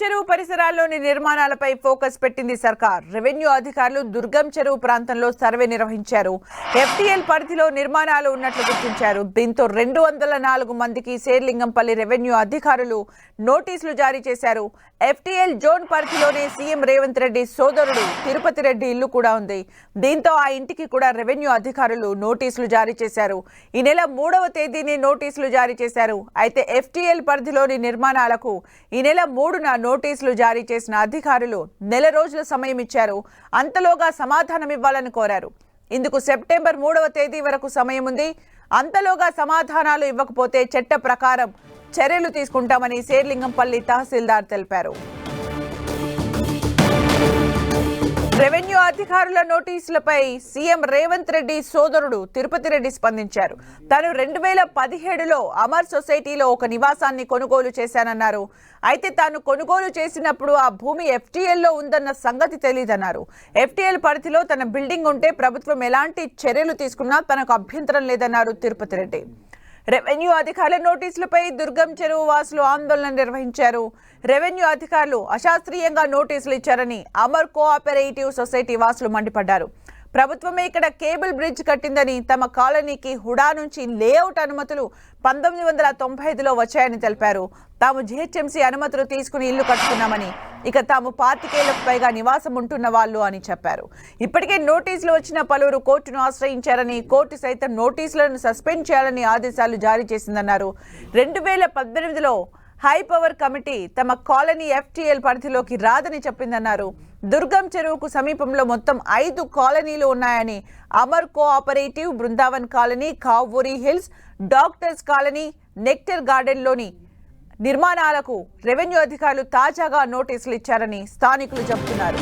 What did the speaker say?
చెరువు పరిసరాల్లోని నిర్మాణాలపై ఫోకస్ పెట్టింది సర్కార్. రెవెన్యూ అధికారులు దుర్గం చెరువు ప్రాంతంలో సర్వే నిర్వహించారు. ఎఫ్టీఎల్ పరిధిలో నిర్మాణాలు ఉన్నట్లు గుర్తించారు. దీంతో రెండు వందల నాలుగు మందికి శేర్లింగంపల్లి రెవెన్యూ అధికారులు నోటీసులు జారీ చేశారు. ఎఫ్టీఎల్ జోన్ పరిధిలోనే సీఎం రేవంత్ రెడ్డి సోదరుడు తిరుపతి రెడ్డి ఇల్లు కూడా ఉంది. దీంతో ఆ ఇంటికి కూడా రెవెన్యూ అధికారులు నోటీసులు జారీ చేశారు. ఈ నెల మూడవ తేదీని నోటీసులు జారీ చేశారు. అయితే ఎఫ్టీఎల్ పరిధిలోని నిర్మాణాలకు ఈ నెల మూడున నోటీసులు జారీ చేసిన అధికారులు నెల రోజుల సమయం ఇచ్చారు. అంతలోగా సమాధానం ఇవ్వాలని కోరారు. ఇందుకు సెప్టెంబర్ మూడవ తేదీ వరకు సమయం ఉంది. అంతలోగా సమాధానాలు ఇవ్వకపోతే చట్ట ప్రకారం చర్యలు తీసుకుంటామని శేర్లింగంపల్లి తహసీల్దార్ తెలిపారు. రెవెన్యూ అధికారుల నోటీసులపై సీఎం రేవంత్ రెడ్డి సోదరుడు తిరుపతి రెడ్డి స్పందించారు. తాను రెండు వేల పదిహేడులో అమర్ సొసైటీలో ఒక నివాసాన్ని కొనుగోలు చేశానన్నారు. అయితే తాను కొనుగోలు చేసినప్పుడు ఆ భూమి ఎఫ్టీఎల్లో ఉందన్న సంగతి తెలియదన్నారు ఎఫ్టీఎల్ పరిధిలో తన బిల్డింగ్ ఉంటే ప్రభుత్వం ఎలాంటి చర్యలు తీసుకున్నా తనకు అభ్యంతరం లేదన్నారు తిరుపతి రెడ్డి. రెవెన్యూ అధికారుల నోటీసులపై దుర్గం చెరువు వాసులు ఆందోళన నిర్వహించారు. రెవెన్యూ అధికారులు అశాస్త్రీయంగా నోటీసులు ఇచ్చారని అమర్ కోఆపరేటివ్ సొసైటీ వాసులు మండిపడ్డారు. ప్రభుత్వమే ఇక్కడ కేబుల్ బ్రిడ్జ్ కట్టిందని తమ కాలనీకి హుడా నుంచి లేఅవుట్ అనుమతులు పంతొమ్మిది వందల తొంభై ఐదులో వచ్చాయని తెలిపారు. తాము జిహెచ్ఎంసీ అనుమతులు తీసుకుని ఇల్లు కట్టుకున్నామని ఇక తాము పాతికేళ్ళకు పైగా నివాసం ఉంటున్న వాళ్ళు అని చెప్పారు. ఇప్పటికే నోటీసులు వచ్చిన పలువురు కోర్టును ఆశ్రయించారని కోర్టు సైతం నోటీసులను సస్పెండ్ చేయాలని ఆదేశాలు జారీ చేసిందన్నారు. రెండు వేల పద్దెనిమిదిలో హై పవర్ కమిటీ తమ కాలనీ ఎఫ్టీఎల్ పరిధిలోకి రాదని చెప్పిందన్నారు. దుర్గం చెరువుకు సమీపంలో మొత్తం ఐదు కాలనీలు ఉన్నాయని Amar cooperative Brindavan colony Kavuri hills doctors colony nectar గార్డెన్లోని నిర్మాణాలకు రెవెన్యూ అధికారులు తాజాగా నోటీసులు ఇచ్చారని స్థానికులు చెబుతున్నారు.